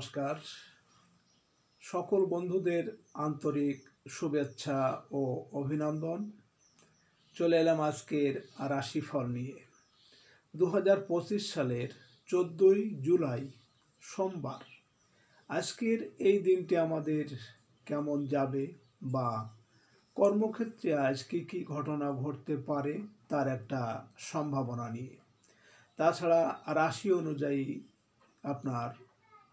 নমস্কার। সকল বন্ধুদের আন্তরিক শুভেচ্ছা ও অভিনন্দন। চলে এলাম আজকের রাশিফল নিয়ে। দু হাজার পঁচিশ সালের চোদ্দোই জুলাই সোমবার। আজকের এই দিনটি আমাদের কেমন যাবে বা কর্মক্ষেত্রে আজ কী কী ঘটনা ঘটতে পারে তার একটা সম্ভাবনা নিয়ে। তাছাড়া রাশি অনুযায়ী আপনার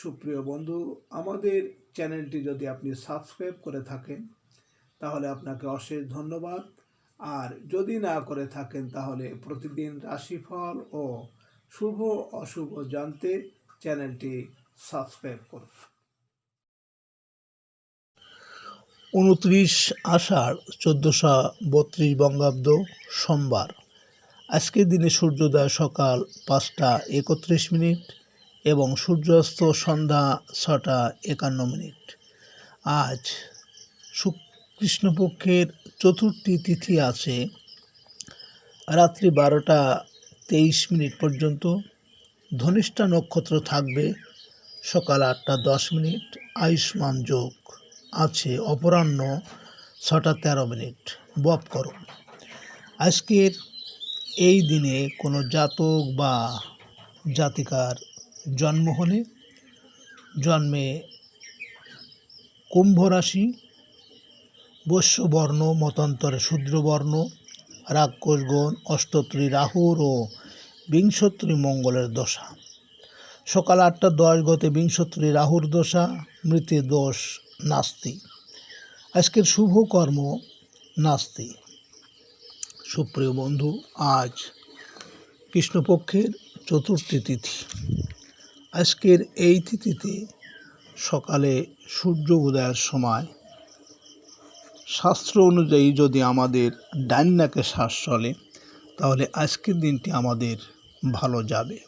সুপ্রিয় বন্ধু, আমাদের চ্যানেলটি যদি আপনি সাবস্ক্রাইব করে থাকেন, তাহলে আপনাকে অশেষ ধন্যবাদ। আর যদি না করে থাকেন, তাহলে প্রতিদিন রাশিফল ও শুভ অশুভ জানতে চ্যানেলটি সাবস্ক্রাইব করুন। উনত্রিশ আষাঢ় চোদ্দোশো বত্রিশ বঙ্গাব্দ সোমবার। আজকের দিনে সূর্যোদয় সকাল পাঁচটা একত্রিশ মিনিট। এবং সূর্যাস্ত সন্ধ্যা ছটা একান্ন মিনিট। আজ কৃষ্ণপক্ষের চতুর্থী তিথি আছে রাত্রি বারোটা তেইশ মিনিট পর্যন্ত। ধনিষ্ঠা নক্ষত্র থাকবে সকাল আটটা দশ মিনিট। আয়ুষ্মান যোগ আছে অপরাহ্ন ছটা তেরো মিনিট। বপ করো। আজকের এই দিনে কোনো জাতক বা জাতিকার জন্ম হলে জন্মে কুম্ভ রাশি, বৈশ্যবর্ণ, মতান্তরে শূদ্রবর্ণ রাক্ষসগণ অষ্টত্রী রাহুর ও বিংশত্রী মঙ্গলের দশা। সকাল আটটা দশ গতে বিংশত্রী রাহুর দশা মৃতের দোষ নাস্তি। আজকের শুভ কর্ম নাস্তি। সুপ্রিয় বন্ধু, আজ কৃষ্ণপক্ষের চতুর্থী তিথি। আজকের এই তিথিতে সকালে সূর্য উদয়ের সময় শাস্ত্র অনুযায়ী যদি আমাদের ডান নাকে শ্বাস চলে, তাহলে আজকের দিনটি আমাদের ভালো যাবে।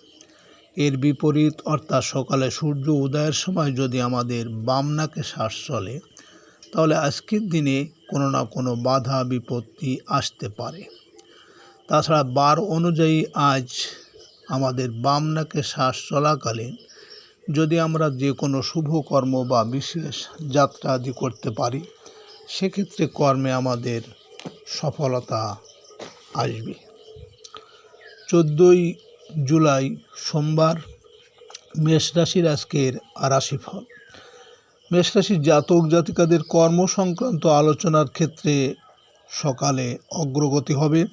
এর বিপরীত অর্থাৎ সকালে সূর্য উদয়ের সময় যদি আমাদের বাম নাকে শ্বাস চলে, তাহলে আজকের দিনে কোনো না কোনো বাধা বিপত্তি আসতে পারে। তাছাড়া বার অনুযায়ী আজ আমাদের বাম নাকে শ্বাস চলাকালীন যদি আমরা যে কোনো শুভ কর্ম বা বিশেষ যাত্রা আদি করতে পারি, সেক্ষেত্রে কর্মে আমাদের সফলতা আসবে। চোদ্দোই জুলাই সোমবার মেষ রাশির আজকের রাশিফল। মেষ রাশির জাতক জাতিকাদের কর্ম সংক্রান্ত আলোচনার ক্ষেত্রে সকালে অগ্রগতি হবে।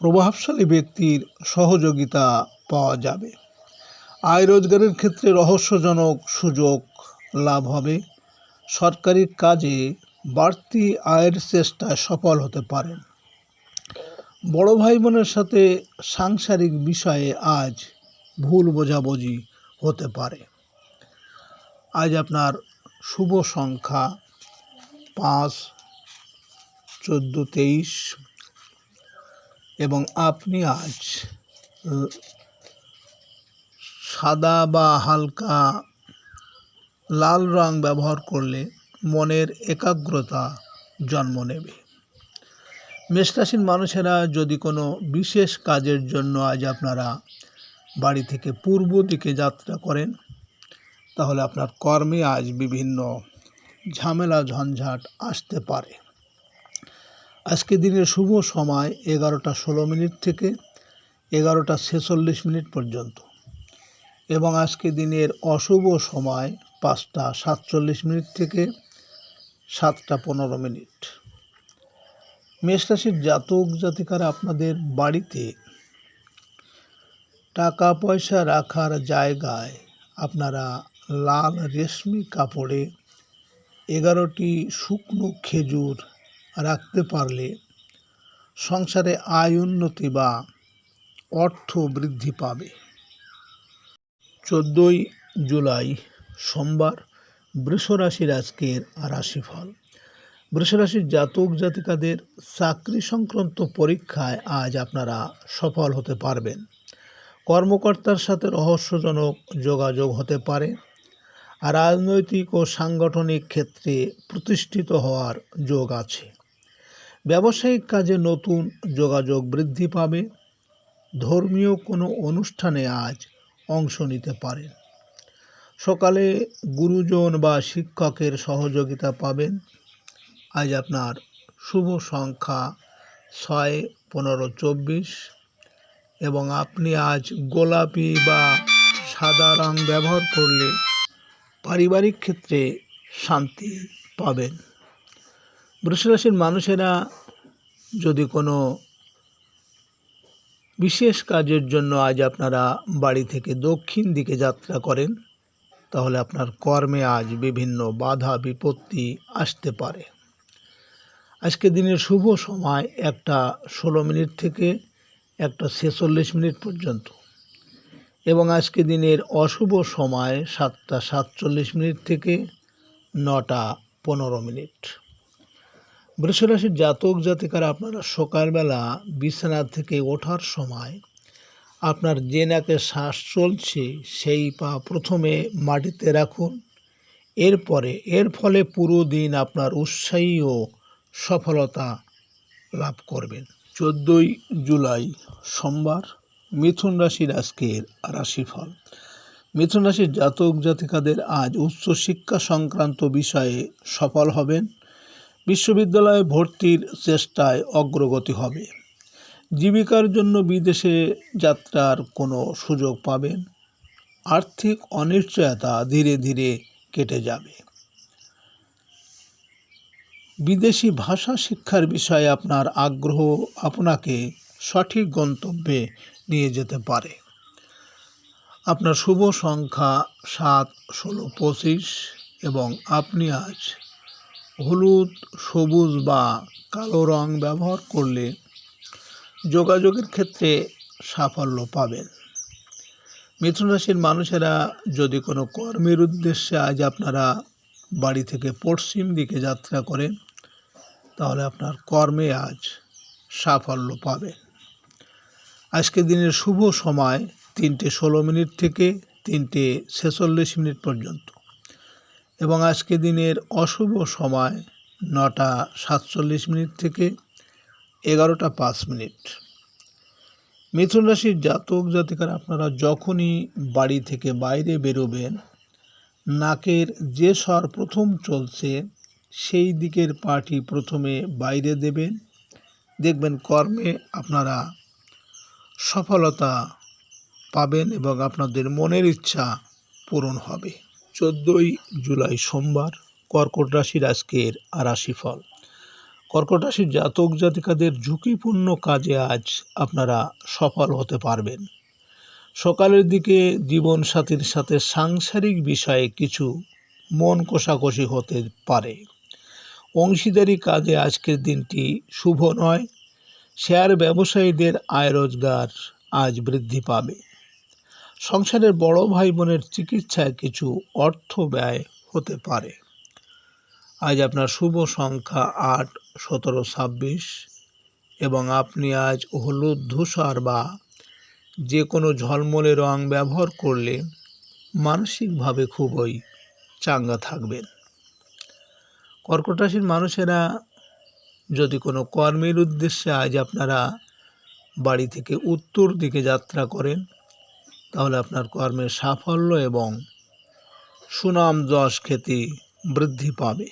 প্রভাবশালী ব্যক্তির সহযোগিতা পাওয়া যাবে। আয় রোজগারের ক্ষেত্রে রহস্যজনক সুযোগ লাভ হবে। সরকারি কাজে বাড়তি আয়ের চেষ্টায় সফল হতে পারেন। বড় ভাই বোনের সাথে সাংসারিক বিষয়ে আজ ভুল বোঝাবুঝি হতে পারে। আজ আপনার শুভ সংখ্যা পাঁচ, চোদ্দ, তেইশ এবং আপনি আজ সাদা বা হালকা লাল রং ব্যবহার করলে মনের একাগ্রতা জন্ম নেবে। মেষরাশির মানুষেরা যদি কোনো বিশেষ কাজের জন্য আজ আপনারা বাড়ি থেকে পূর্ব দিকে যাত্রা করেন, তাহলে আপনার কর্মে আজ বিভিন্ন ঝামেলা ঝঞ্ঝাট আসতে পারে। আজকে দিনের শুভ সময় এগারোটা ষোলো মিনিট থেকে এগারোটা ছেচল্লিশ মিনিট পর্যন্ত। এবং আজকে দিনের অশুভ সময় পাঁচটা সাতচল্লিশ মিনিট থেকে সাতটা পনেরো মিনিট। মেষরাশির জাতক জাতিকারা আপনাদের বাড়িতে টাকা পয়সা রাখার জায়গায় আপনারা লাল রেশমি কাপড়ে এগারোটি শুকনো খেজুর রাখতে পারলে সংসারে আয় উন্নতি বা অর্থ বৃদ্ধি পাবে। চোদ্দোই জুলাই সোমবার বৃষরাশির আজকের রাশিফল। বৃষরাশির জাতক জাতিকাদের চাকরি সংক্রান্ত পরীক্ষায় আজ আপনারা সফল হতে পারবেন। কর্মকর্তার সাথে রহস্যজনক যোগাযোগ হতে পারে। রাজনৈতিক ও সাংগঠনিক ক্ষেত্রে প্রতিষ্ঠিত হওয়ার যোগ আছে। ব্যবসায়িক কাজে নতুন যোগাযোগ বৃদ্ধি পাবে। ধর্মীয় কোনো অনুষ্ঠানে আজ অংশ নিতে পারেন। সকালে গুরুজন বা শিক্ষকের সহযোগিতা পাবেন। আজ আপনার শুভ সংখ্যা ছয়, পনেরো, চব্বিশ এবং আপনি আজ গোলাপি বা সাদা রং ব্যবহার করলে পারিবারিক ক্ষেত্রে শান্তি পাবেন। বৃষরাশির মানুষেরা যদি কোনো বিশেষ কাজের জন্য আজ আপনারা বাড়ি থেকে দক্ষিণ দিকে যাত্রা করেন, তাহলে আপনার কর্মে আজ বিভিন্ন বাধা, বিপত্তি আসতে পারে। আজকে দিনের শুভ সময় একটা ষোলো মিনিট থেকে একটা ছেচল্লিশ মিনিট পর্যন্ত এবং আজকে দিনের অশুভ সময় সাতটা সাতচল্লিশ মিনিট থেকে নটা পনেরো মিনিট। বৃষরাশির জাতক জাতিকারা আপনারা সকালবেলা বিছানা থেকে ওঠার সময় আপনার যে নাকে শ্বাস চলছে সেই পা প্রথমে মাটিতে রাখুন। এরপরে এর ফলে পুরো দিন আপনার উৎসাহী ও সফলতা লাভ করবেন। চোদ্দোই জুলাই সোমবার মিথুন রাশির আজকের রাশিফল। মিথুন রাশির জাতক জাতিকাদের আজ উচ্চশিক্ষা সংক্রান্ত বিষয়ে সফল হবেন। বিশ্ববিদ্যালয়ে ভর্তির চেষ্টায় অগ্রগতি হবে। জীবিকার জন্য বিদেশে যাত্রার কোনো সুযোগ পাবেন। আর্থিক অনিশ্চয়তা ধীরে ধীরে কেটে যাবে। বিদেশি ভাষা শিক্ষার বিষয়ে আপনার আগ্রহ আপনাকে সঠিক গন্তব্যে নিয়ে যেতে পারে। আপনার শুভ সংখ্যা সাত, ষোলো, পঁচিশ এবং আপনি আজ হলুদ, সবুজ বা কালো রং ব্যবহার করলে যোগাযোগের ক্ষেত্রে সাফল্য পাবেন। মিথুন রাশির মানুষেরা যদি কোনো কর্মের উদ্দেশ্যে আজ আপনারা বাড়ি থেকে পশ্চিম দিকে যাত্রা করেন, তাহলে আপনার কর্মে আজ সাফল্য পাবেন। আজকে দিনের শুভ সময় তিনটে ষোলো মিনিট থেকে তিনটে ছেচল্লিশ মিনিট পর্যন্ত। এবং আজকে দিনের অশুভ সময় নটা সাতচল্লিশ মিনিট থেকে এগারোটা পাঁচ মিনিট। মিথুন রাশির জাতক জাতিকার আপনারা যখনই বাড়ি থেকে বাইরে বেরোবেন, নাকের যে স্বর প্রথম চলছে সেই দিকের পাটি প্রথমে বাইরে দেবেন। দেখবেন কর্মে আপনারা সফলতা পাবেন এবং আপনাদের মনের ইচ্ছা পূরণ হবে। চোদ্দোই জুলাই সোমবার কর্কট রাশির আজকের রাশিফল কর্কট রাশির জাতক জাতিকাদের ঝুঁকিপূর্ণ কাজে আজ আপনারা সফল হতে পারবেন। সকালের দিকে জীবনসাথীর সাথে সাংসারিক বিষয়ে কিছু মন কষাকষি হতে পারে। অংশীদারি কাজে আজকের দিনটি শুভ নয়। শেয়ার ব্যবসায়ীদের আয় রোজগার আজ বৃদ্ধি পাবে। সংসারের বড় ভাই বোনের চিকিৎসায় কিছু অর্থ ব্যয় হতে পারে। আজ আপনার শুভ সংখ্যা আট, সতেরো, ছাব্বিশ এবং আপনি আজ হলুদ, ধূসর বা যে কোনো ঝলমলে রং ব্যবহার করলে মানসিকভাবে খুবই চাঙ্গা থাকবেন। কর্কট রাশির মানুষেরা যদি কোনো কর্মের উদ্দেশ্যে আজ আপনারা বাড়ি থেকে উত্তর দিকে যাত্রা করেন তাহলে আপনার কর্মের সাফল্য এবং সুনাম যশ খ্যাতি বৃদ্ধি পাবে।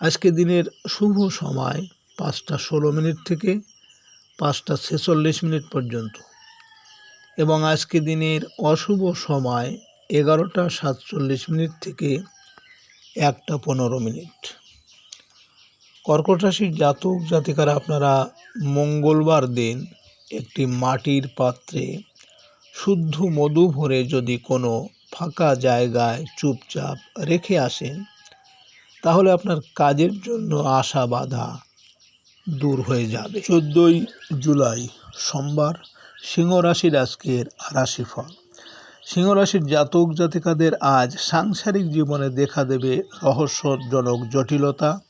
আজকে দিনের শুভ সময় পাঁচটা ষোলো মিনিট থেকে পাঁচটা ছেচল্লিশ মিনিট পর্যন্ত এবং আজকে দিনের অশুভ সময় এগারোটা সাতচল্লিশ মিনিট থেকে একটা পনেরো মিনিট। কর্কট রাশির জাতক জাতিকারা আপনারা মঙ্গলবার দিন একটি মাটির পাত্রে শুদ্ধ মধু ভরে যদি কোনো ফাঁকা জায়গায় চুপচাপ রেখে আসেন, তাহলে আপনার কাজের জন্য আশা বাধা দূর হয়ে যাবে। চোদ্দোই জুলাই সোমবার সিংহ রাশির আজকের রাশিফল। সিংহরাশির জাতক জাতিকাদের আজ সাংসারিক জীবনে দেখা দেবে রহস্যজনক জটিলতা।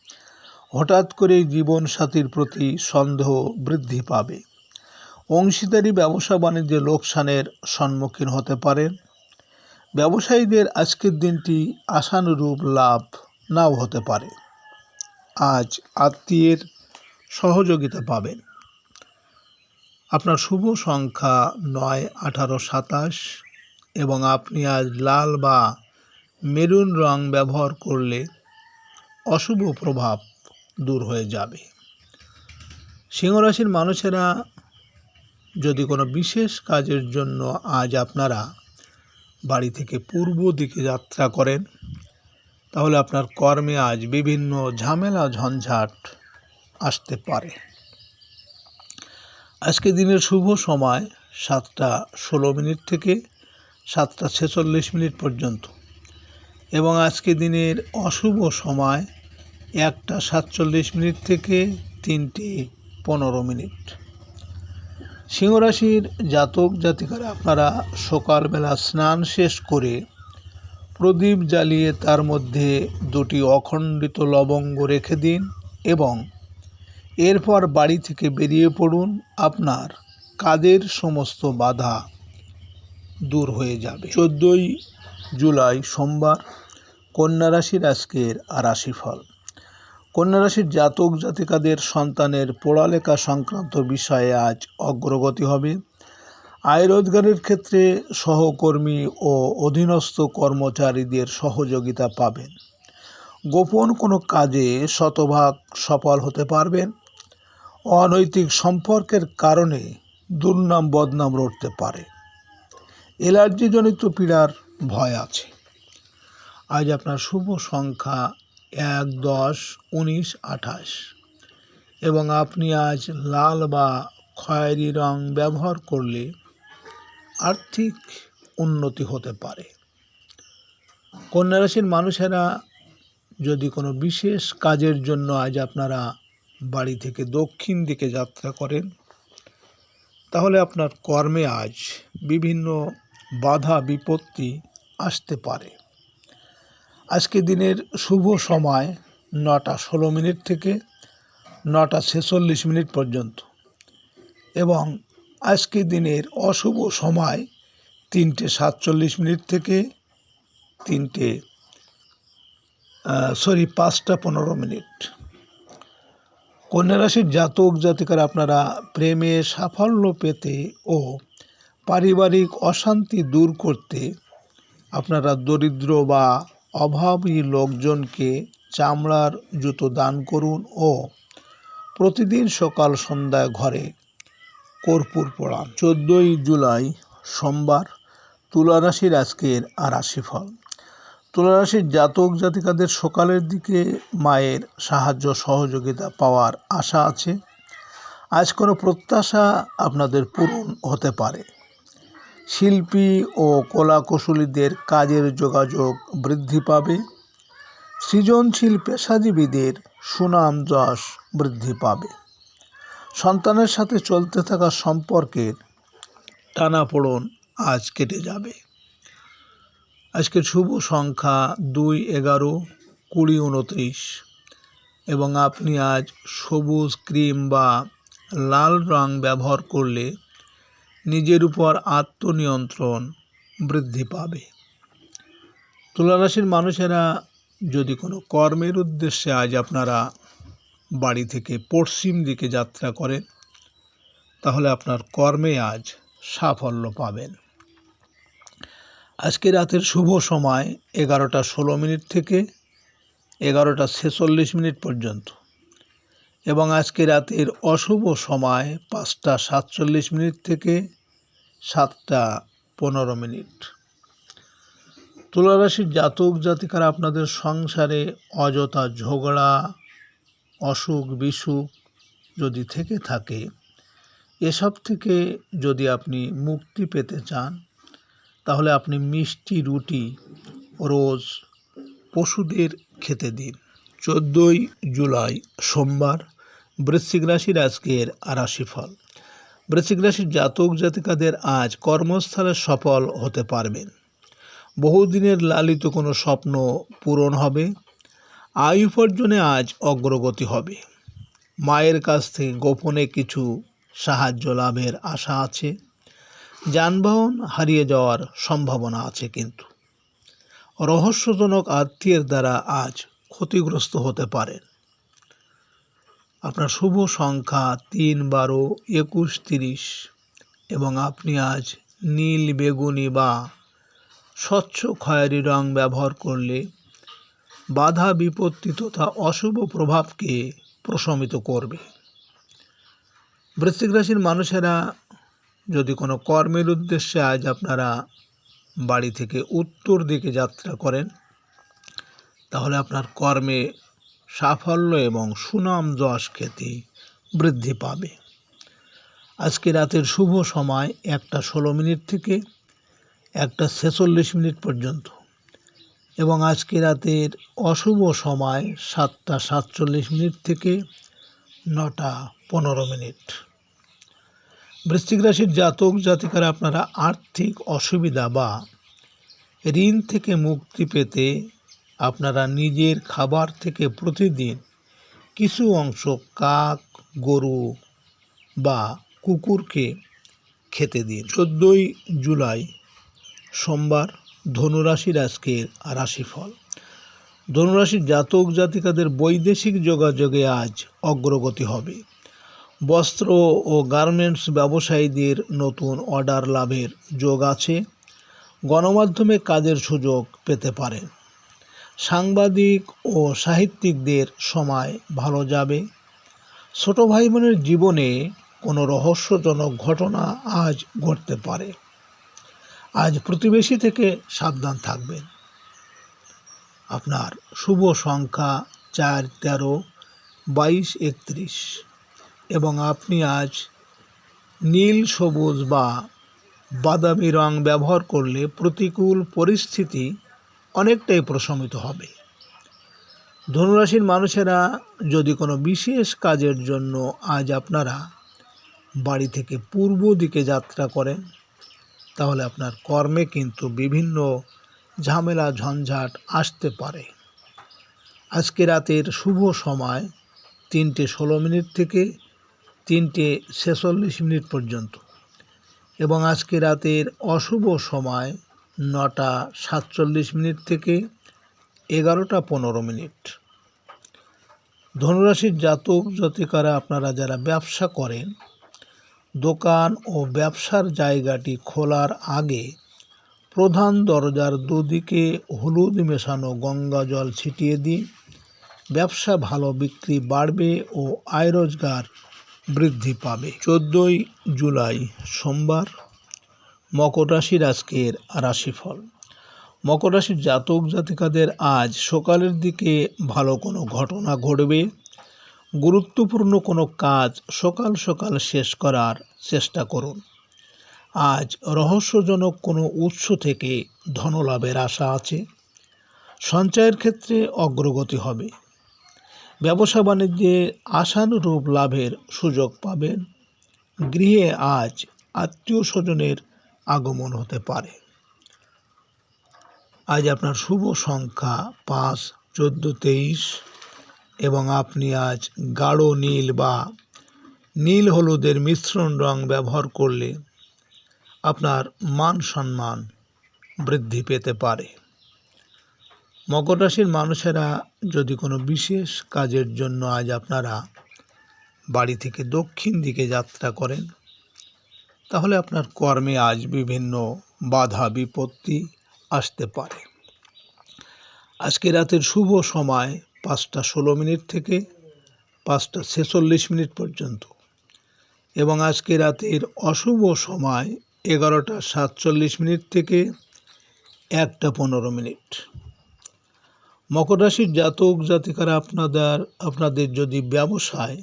হঠাৎ করেই জীবনসাথীর প্রতি সন্দেহ বৃদ্ধি পাবে। অংশীদারি ব্যবসা বাণিজ্যে লোকসানের সম্মুখীন হতে পারেন। ব্যবসায়ীদের আজকের দিনটি আশানুরূপ লাভ নাও হতে পারে। আজ আত্মীয়ের সহযোগিতা পাবেন। আপনার শুভ সংখ্যা নয়, আঠারো, সাতাশ এবং আপনি আজ লাল বা মেরুন রং ব্যবহার করলে অশুভ প্রভাব দূর হয়ে যাবে। সিংহরাশির মানুষেরা যদি কোনো বিশেষ কাজের জন্য আজ আপনারা বাড়ি থেকে পূর্ব দিকে যাত্রা করেন, তাহলে আপনার কর্মে আজ বিভিন্ন ঝামেলা, ঝঞ্ঝাট আসতে পারে। আজকে দিনের শুভ সময় সাতটা ষোলো মিনিট থেকে সাতটা ছেচল্লিশ মিনিট পর্যন্ত এবং আজকে দিনের অশুভ সময় একটা সাতচল্লিশ মিনিট থেকে তিনটে পনেরো মিনিট। সিংহরাশির জাতক জাতিকারা, আপনারা সকালবেলা স্নান শেষ করে প্রদীপ জ্বালিয়ে তার মধ্যে দুটি অখণ্ডিত লবঙ্গ রেখে দিন এবং এরপর বাড়ি থেকে বেরিয়ে পড়ুন। আপনার কাজের সমস্ত বাধা দূর হয়ে যাবে। চোদ্দোই জুলাই সোমবার, কন্যা রাশির আজকের রাশিফল। কন্যা রাশির জাতক জাতিকাদের সন্তানের পড়ালেখা সংক্রান্ত বিষয়ে আজ অগ্রগতি হবে। আয় রোজগারের ক্ষেত্রে সহকর্মী ও অধীনস্থ কর্মচারীদের সহযোগিতা পাবেন। গোপন কোনো কাজে শতভাগ সফল হতে পারবেন। অনৈতিক সম্পর্কের কারণে দুর্নাম বদনাম রটতে পারে। অ্যালার্জিজনিত পীড়ার ভয় আছে। আজ আপনার শুভ সংখ্যা এক দশ উনিশ আঠাশ। এবং আপনি আজ লাল বা খয়েরি রং ব্যবহার করলে আর্থিক উন্নতি হতে পারে। কন্যা রাশির মানুষেরা যদি কোনো বিশেষ কাজের জন্য আজ আপনারা বাড়ি থেকে দক্ষিণ দিকে যাত্রা করেন, তাহলে আপনার কর্মে আজ বিভিন্ন বাধা বিপত্তি আসতে পারে। আজকে দিনের শুভ সময় নটা ষোলো মিনিট থেকে নটা ছেচল্লিশ মিনিট পর্যন্ত। এবং আজকে দিনের অশুভ সময় তিনটে সাতচল্লিশ মিনিট থেকে তিনটে সরি, পাঁচটা পনেরো মিনিট। কন্যা রাশির জাতক জাতিকার আপনারা প্রেমে সাফল্য পেতে ও পারিবারিক অশান্তি দূর করতে আপনারা দরিদ্র বা অভাবী লোকজনকে চামড়ার জুতো দান করুন ও প্রতিদিন সকাল সন্ধ্যায় ঘরে কর্পূর পড়ান চোদ্দোই জুলাই সোমবার তুলা রাশির আজকের আর রাশিফল। তুলা রাশির জাতক জাতিকাদের সকালের দিকে মায়ের সাহায্য সহযোগিতা পাওয়ার আশা আছে। আজ কোনো প্রত্যাশা আপনাদের পূরণ হতে পারে। শিল্পী ও কলাকুশলীদের কাজের যোগাযোগ বৃদ্ধি পাবে। সৃজনশীল পেশাজীবীদের সুনাম যশ বৃদ্ধি পাবে। সন্তানের সাথে চলতে থাকা সম্পর্কের টানাপোড়ন আজ কেটে যাবে। আজকে শুভ সংখ্যা দুই এগারো, কুড়ি উনত্রিশ এবং আপনি আজ সবুজ ক্রিম বা লাল রং ব্যবহার করলে নিজের উপর আত্মনিয়ন্ত্রণ বৃদ্ধি পাবে। তুলারাশির মানুষেরা যদি কোনো কর্মের উদ্দেশ্যে আজ আপনারা বাড়ি থেকে পশ্চিম দিকে যাত্রা করেন, তাহলে আপনার কর্মে আজ সাফল্য পাবেন। আজকে রাতের শুভ সময় এগারোটা ষোলো মিনিট থেকে এগারোটা ছেচল্লিশ মিনিট পর্যন্ত এবং আজকে রাতের অশুভ সময় পাঁচটা সাতচল্লিশ মিনিট থেকে সাতটা পনেরো মিনিট। তুলারাশির জাতক জাতিকারা আপনাদের সংসারে অযথা ঝগড়া, অসুখ, বিসুখ যদি থেকে থাকে, এসব থেকে যদি আপনি মুক্তি পেতে চান, তাহলে আপনি মিষ্টি রুটি রোজ পশুদের খেতে দিন। চোদ্দোই জুলাই সোমবার, বৃশ্চিক রাশির আজকের রাশিফল। বৃশ্চিক রাশির জাতক জাতিকাদের আজ কর্মস্থলে সফল হতে পারবেন। বহুদিনের লালিত কোনো স্বপ্ন পূরণ হবে। আয় উপার্জনে আজ অগ্রগতি হবে। মায়ের কাছ থেকে গোপনে কিছু সাহায্য লাভের আশা আছে। যানবাহন হারিয়ে যাওয়ার সম্ভাবনা আছে কিন্তু। রহস্যজনক আত্মীয়ের দ্বারা আজ ক্ষতিগ্রস্ত হতে পারেন। আপনার শুভ সংখ্যা তিন বারো একুশ তিরিশ। এবং আপনি আজ নীল বেগুনি বা স্বচ্ছ খয়েরি রং ব্যবহার করলে বাধা বিপত্তি তথা অশুভ প্রভাবকে প্রশমিত করবে। বৃশ্চিক রাশির মানুষেরা যদি কোনো কর্মের উদ্দেশ্যে আজ আপনারা বাড়ি থেকে উত্তর দিকে যাত্রা করেন, তাহলে আপনার কর্মে সাফল্য এবং সুনাম যশ খ্যাতি বৃদ্ধি পাবে। আজকে রাতের শুভ সময় একটা ষোলো মিনিট থেকে একটা ছেচল্লিশ মিনিট পর্যন্ত এবং আজকে রাতের অশুভ সময় সাতটা সাতচল্লিশ মিনিট থেকে নটা পনেরো মিনিট। বৃশ্চিক রাশির জাতক জাতিকারা আপনারা আর্থিক অসুবিধা বা ঋণ থেকে মুক্তি পেতে আপনারা নিজের খাবার থেকে প্রতিদিন কিছু অংশ কাক, গরু বা কুকুরকে খেতে দিন। চোদ্দোই জুলাই সোমবার ধনুরাশির আজকের রাশিফল। ধনুরাশির জাতক জাতিকাদের বৈদেশিক যোগাযোগে আজ অগ্রগতি হবে। বস্ত্র ও গার্মেন্টস ব্যবসায়ীদের নতুন অর্ডার লাভের যোগ আছে। গণমাধ্যমে কাজের সুযোগ পেতে পারেন। সাংবাদিক ও সাহিত্যিকদের সময় ভালো যাবে। ছোট ভাই বোনের জীবনে কোনো রহস্যজনক ঘটনা আজ ঘটতে পারে। আজ প্রতিবেশী থেকে সাবধান থাকবেন। আপনার শুভ সংখ্যা চার তেরো বাইশ একত্রিশ এবং আপনি আজ নীল, সবুজ বা বাদামি রং ব্যবহার করলে প্রতিকূল পরিস্থিতি অনেকটাই প্রশমিত হবে। ধনুরাশির মানুষেরা যদি কোনো বিশেষ কাজের জন্য আজ আপনারা বাড়ি থেকে পূর্ব দিকে যাত্রা করেন, তাহলে আপনার কর্মে কিন্তু বিভিন্ন ঝামেলা, ঝঞ্ঝাট আসতে পারে। আজকে রাতের শুভ সময় তিনটে ষোলো মিনিট থেকে তিনটে ছেচল্লিশ মিনিট পর্যন্ত এবং আজকে রাতের অশুভ সময় নটা সাতচল্লিশ মিনিট থেকে এগারোটা পনেরো মিনিট। ধনুরাশির জাতক জাতিকারা আপনারা যারা ব্যবসা করেন, দোকান ও ব্যবসার জায়গাটি খোলার আগে প্রধান দরজার দুদিকে হলুদ মেশানো গঙ্গা জল ছিটিয়ে দিন। ব্যবসা ভালো বিক্রি বাড়বে ও আয় রোজগার বৃদ্ধি পাবে। চোদ্দোই জুলাই সোমবার মকর রাশির আজকের রাশিফল। মকর রাশির জাতক জাতিকাদের আজ সকালের দিকে ভালো কোনো ঘটনা ঘটবে। গুরুত্বপূর্ণ কোনো কাজ সকাল সকাল শেষ করার চেষ্টা করুন। আজ রহস্যজনক কোনো উৎস থেকে ধনলাভের আশা আছে। সঞ্চয়ের ক্ষেত্রে অগ্রগতি হবে। ব্যবসা বাণিজ্যে আশানুরূপ লাভের সুযোগ পাবেন। গৃহে আজ আত্মীয় স্বজনের আগমন হতে পারে। আজ আপনার শুভ সংখ্যা পাঁচ, চোদ্দ, তেইশ এবং আপনি আজ গাঢ় নীল বা নীল হলুদের মিশ্রণ রং ব্যবহার করলে আপনার মান সম্মান বৃদ্ধি পেতে পারে। মকর রাশির মানুষেরা যদি কোনো বিশেষ কাজের জন্য আজ আপনারা বাড়ি থেকে দক্ষিণ দিকে যাত্রা করেন তাহলে আপনার কর্মে আজ বিভিন্ন বাধা, বিপত্তি আসতে পারে। আজকে রাতের শুভ সময় পাঁচটা ষোলো মিনিট থেকে পাঁচটা ছেচল্লিশ মিনিট পর্যন্ত এবং আজকে রাতের অশুভ সময় এগারোটা সাতচল্লিশ মিনিট থেকে একটা পনেরো মিনিট। মকর রাশির জাতক জাতিকারা আপনাদের আপনাদের যদি ব্যবসায়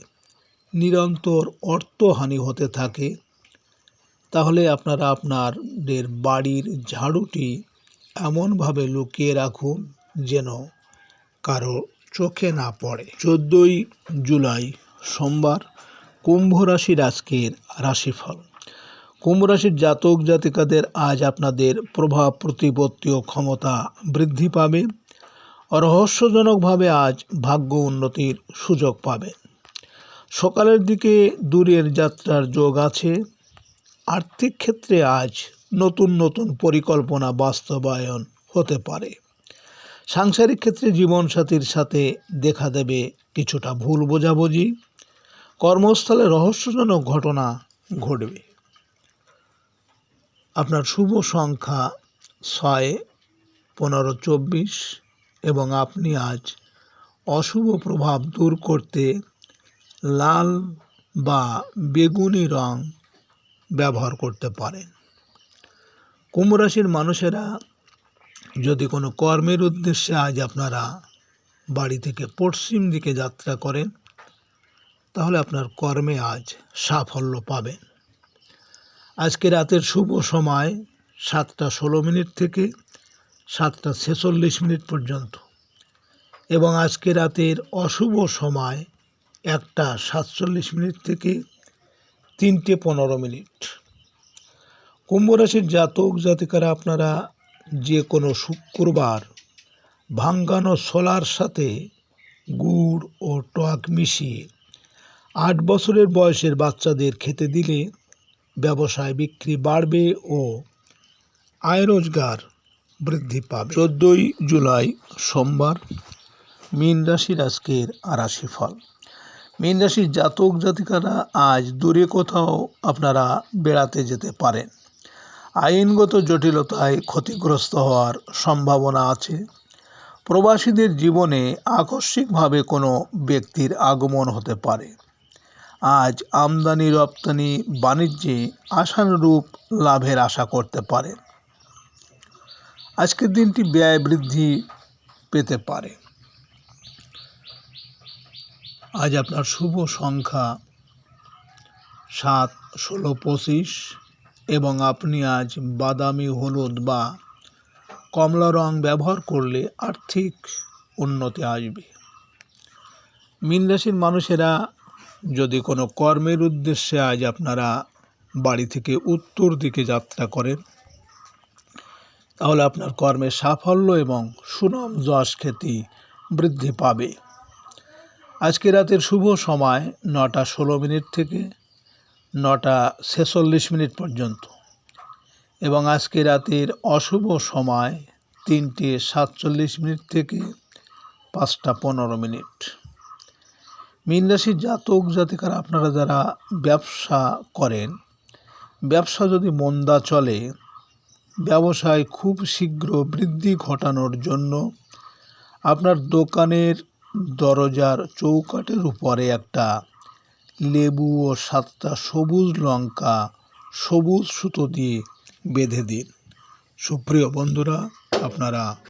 নিরন্তর অর্থহানি হতে থাকে তাহলে আপনারা আপনাদের বাড়ির ঝাড়ুটি এমনভাবে লুকিয়ে রাখুন যেন কারও চোখে না পড়ে। চোদ্দোই জুলাই সোমবার কুম্ভ রাশির আজকের রাশিফল। কুম্ভ রাশির জাতক জাতিকাদের আজ আপনাদের প্রভাব, প্রতিপত্তি ও ক্ষমতা বৃদ্ধি পাবে। রহস্যজনকভাবে আজ ভাগ্য উন্নতির সুযোগ পাবেন সকালের দিকে দূরের যাত্রার যোগ আছে। আর্থিক ক্ষেত্রে আজ নতুন নতুন পরিকল্পনা বাস্তবায়ন হতে পারে। সাংসারিক ক্ষেত্রে জীবনসাথীর সাথে দেখা দেবে কিছুটা ভুল বোঝাবুঝি। কর্মস্থলে রহস্যজনক ঘটনা ঘটবে। আপনার শুভ সংখ্যা ছয়, পনেরো, চব্বিশ এবং আপনি আজ অশুভ প্রভাব দূর করতে লাল বা বেগুনি রং ব্যবহার করতে পারেন। কুম্ভ রাশির মানুষেরা যদি কোনো কর্মের উদ্দেশ্যে আজ আপনারা বাড়ি থেকে পশ্চিম দিকে যাত্রা করেন, তাহলে আপনার কর্মে আজ সাফল্য পাবেন। আজকে রাতের শুভ সময় সাতটা ষোলো মিনিট থেকে সাতটা ছেচল্লিশ মিনিট পর্যন্ত এবং আজকে রাতের অশুভ সময় একটা সাতচল্লিশ মিনিট থেকে তিনটে পনেরো মিনিট। কুম্ভ রাশির জাতক জাতিকারা আপনারা যে কোনো শুক্রবার ভাঙ্গানো সোলার সাথে গুড় ও টক মিশিয়ে আট বছরের বয়সের বাচ্চাদের খেতে দিলে ব্যবসায় বিক্রি বাড়বে ও আয় রোজগার বৃদ্ধি পাবে। চোদ্দোই জুলাই সোমবার মীন রাশির আজকের রাশি ফল। মীন রাশির জাতক জাতিকারা আজ দূরে কোথাও আপনারা বেড়াতে যেতে পারেন। আইনগত জটিলতায় ক্ষতিগ্রস্ত হওয়ার সম্ভাবনা আছে। প্রবাসীদের জীবনে আকস্মিকভাবে কোনো ব্যক্তির আগমন হতে পারে। আজ আমদানি, রপ্তানি, বাণিজ্যে আশানুরূপ লাভের আশা করতে পারে আজকের দিনটি ব্যয় বৃদ্ধি পেতে পারে। আজ আপনার শুভ সংখ্যা সাত, ষোলো, পঁচিশ এবং আপনি আজ বাদামি, হলুদ বা কমলা রং ব্যবহার করলে আর্থিক উন্নতি আসবে। মীন মানুষেরা যদি কোনো কর্মের উদ্দেশ্যে আজ আপনারা বাড়ি থেকে উত্তর দিকে যাত্রা করেন, তাহলে আপনার কর্মের সাফল্য এবং সুনাম যশ খ্যাতি বৃদ্ধি পাবে। আজকে রাতের শুভ সময় নটা ষোলো মিনিট থেকে নটা ছেচল্লিশ মিনিট পর্যন্ত। এবং আজকে রাতের অশুভ সময় তিনটে সাতচল্লিশ মিনিট থেকে পাঁচটা পনেরো মিনিট। মীন রাশির জাতক জাতিকারা, আপনারা যারা ব্যবসা করেন, ব্যবসা যদি মন্দা চলে, ব্যবসায় খুব শীঘ্র বৃদ্ধি ঘটানোর জন্য আপনার দোকানের দরজার চৌকাঠের উপরে একটা লেবু ও সাতটা সবুজ লঙ্কা সবুজ সুতো দিয়ে বেঁধে দিন। সুপ্রিয় বন্ধুরা, আপনারা